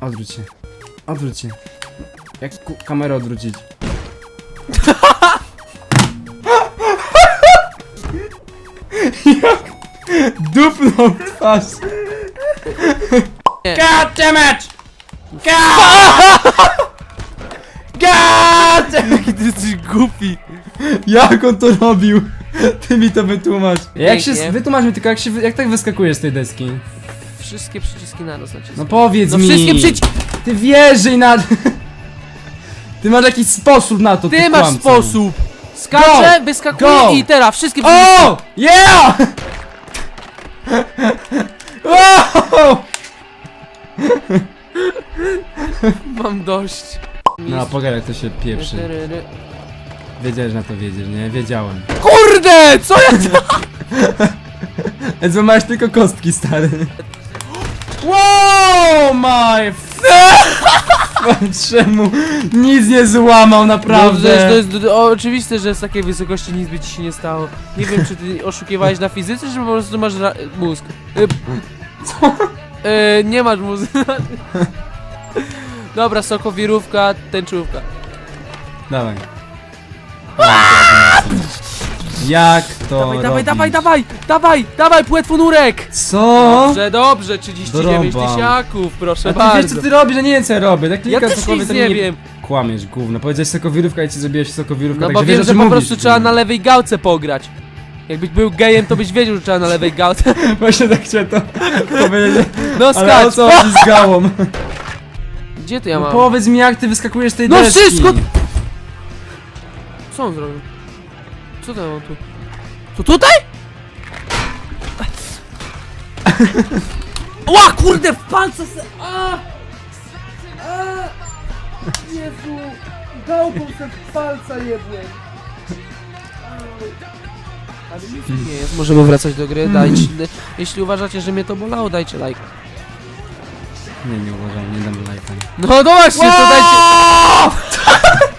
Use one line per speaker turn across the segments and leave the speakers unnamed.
Odwróć się. Odwróć się. Jak ku- kamerę odwrócić? Jak dupnął w twarz. God damn it! God! God!
Jaki ty jesteś głupi.
Jak on to robił? Ty mi to wytłumacz. Jak się,
Pięknie.
wytłumacz mi tylko, jak, się, wy- jak tak wyskakujesz z tej deski?
Wszystkie przyciski naraz naciskam.
No powiedz
No
mi.
wszystkie przyciski.
Ty wierzyj na... Ty masz jakiś sposób na to, ty,
masz
kłamco.
sposób. Skaczę,
Go!
wyskakuję
Go!
i teraz wszystkie przyciski.
O! Yeah! Wow!
Mam dość.
No, pogadaj, to się pieprzy. Wiedziałeś na to wiedziesz, nie? Wiedziałem.
Kurde, co ja
masz tylko kostki, stary. Wow, my. Czemu? Nic nie złamał,
No,
naprawdę.
to jest, to jest d- oczywiste, że z takiej wysokości nic by ci się nie stało. Nie wiem, czy ty oszukiwałeś na fizyce, czy po prostu masz mózg. Y,
Co?
y, nie masz mózgu. Dobra, sokowirówka, tęczówka.
Dawaj. Jak to
Dawaj, dawaj,
robisz?
dawaj, dawaj, dawaj, dawaj, płetwonurek!
Co?
Dobrze, dobrze, 39
Drąbam.
tysiaków, proszę
A ty wiesz
bardzo.
co ty robisz, ja nie wiem co ja robię. Tak
Ja
klikasz
też
sokowy,
nic
to
nie wiem.
Kłamiesz, gówno. Powiedziałeś sokowirówka i ci zrobiłeś sokowirówkę,
No
także
bo
wiesz,
wiem,
o
że po
mówisz,
prostu trzeba na lewej gałce pograć. Jakbyś był gejem, to byś wiedział, że trzeba na lewej gałce.
Właśnie tak chciałem to powiedzieć.
No
Ale o
skacz!
co chodzi z gałą?
Gdzie to ja
No
mam?
powiedz mi jak ty wyskakujesz z tej
No
deski.
wszystko- Co on zrobił? Co to mam tu? To tutaj? Ła, kurde, w palce se... A! A! Jezu! Gałką se w palca jebłem. Ale nic nie jest. Możemy wracać do gry, dajcie... Jeśli uważacie, że mnie to bolało, dajcie like.
Nie, nie uważam, nie dam lajka.
No, no właśnie, to dajcie...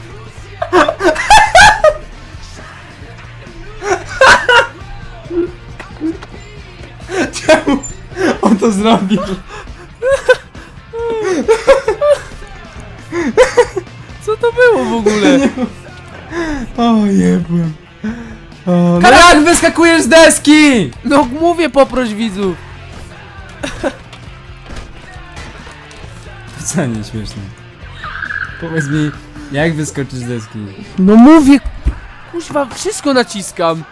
to zrobił?
Co to było w ogóle?
O, jebłem. O, no
Kara-
jak wyskakujesz z deski?
No mówię, poproś widzów.
Wcale nie śmieszne. Powiedz mi, jak wyskoczysz z deski?
No mówię, kuźwa, wszystko naciskam.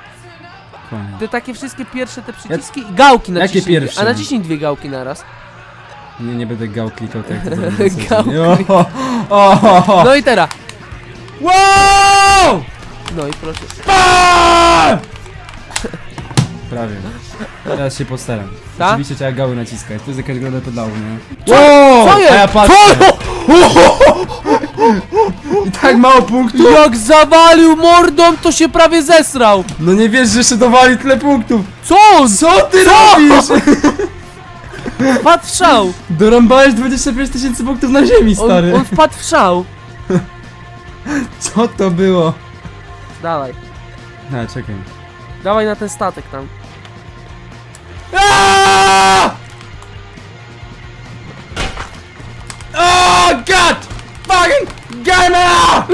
Kłamie.
Te takie wszystkie pierwsze te przyciski i gałki
Jakie
naciśnij.
pierwsze?
A naciśnij dwie gałki naraz.
Nie, nie będę gał klikał tak jak to zrobię na co
Gał
dzień. O, o, o,
No i teraz.
Wow!
No i proszę.
Prawie. Teraz się postaram.
Ta?
Oczywiście trzeba gały naciskać. To jest jakaś gra do pedału, nie?
Co? Co jest?
A ja patrzę. I tak mało punktów.
Jak zawalił mordą, to się prawie zesrał.
No nie wiesz, że jeszcze dowali tyle punktów.
Co on?
Co ty robisz?
Wpadł w szał.
Dorąbałeś 25 tysięcy punktów na ziemi, stary.
On, on wpadł w szał.
Co to było?
Dawaj.
A, czekaj.
Dawaj na ten statek tam.
Aaaa! Oh god! Out!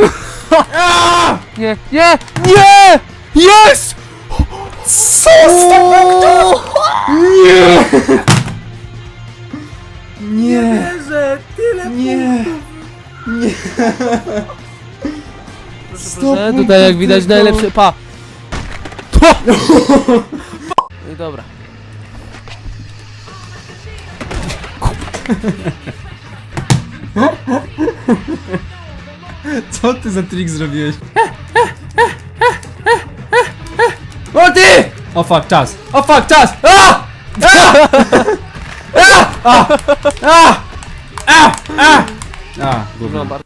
Aaaa!
Nie, nie, nie! Jest!
Co z tego? Nie! Nie!
Że tyle
Nie! Nie!
Proszę, tutaj jak widać najlepsze. Pa! No i dobra.
Co ty za trik zrobiłeś? O ty! O fuck, czas! O fuck, czas! A! A! A! A! A! A! A! Gówno.
Zobacz.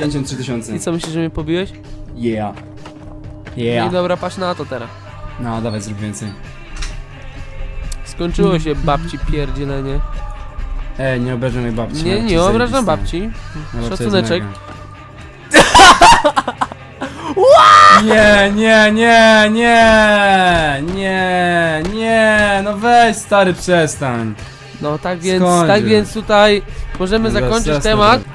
53 tysiące.
I co myślisz, że mnie pobiłeś?
Yeah.
I
Yeah.
dobra, patrz na to teraz.
No, dawaj, zrób więcej.
Skończyło się babci pierdzielenie.
Ej, nie obrażam mojej babci.
Nie,
babci
nie obrażam
zajebista.
babci.
No, babcia jest
Szacuneczek.
mega. Nie, nie, nie, nie, nie, nie, no weź stary przestań.
No tak więc,
Skończy.
tak więc tutaj możemy
Zaraz,
zakończyć
to
temat.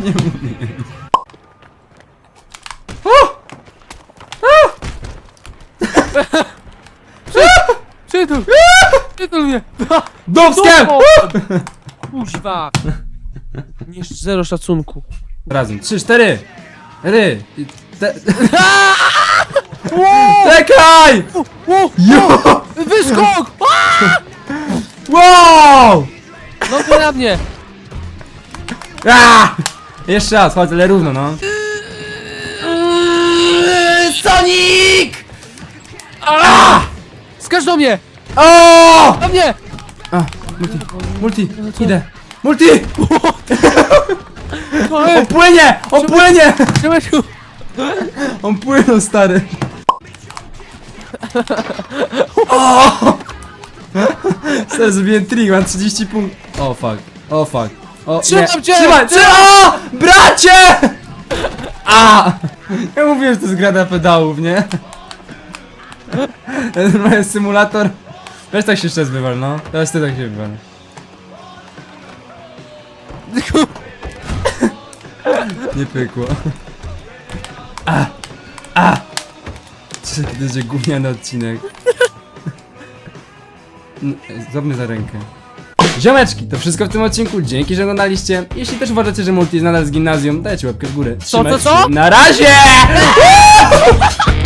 Nie mówię. Dubskiem!
Dupo! Kuźwa! Nie, zero szacunku.
Razem. Trzy, cztery! Ry! Te... Czekaj!
O,
Jo!
wyskok!
Wow!
No to na mnie!
A! Jeszcze raz, chodź, ale równo, no. Sonic!
Skacz do mnie!
O!
Do mnie!
Multi, multi, idę. Multi! On płynie! On płynie! On płynął, stary. O! Stary, zrobiłem trik, mam 30 punktów. O, fuck. O, fuck. O,
Trzymam
nie.
cię!
Trzymaj, trzymaj! O! Bracie! A! Ja mówiłem, że to jest gra pedałów, nie? Ten mały symulator. Weź tak się jeszcze raz wywal, no. Teraz ty tak się wywal. Nie pykło. A! A! Czy to będzie gówniany odcinek? No, Złapmy za rękę. Ziomeczki, to wszystko w tym odcinku. Dzięki, że oglądaliście. Jeśli też uważacie, że multi jest nadal z gimnazjum, dajcie łapkę w górę.
Co, co,
Trzymajcie
co?
się. Na razie!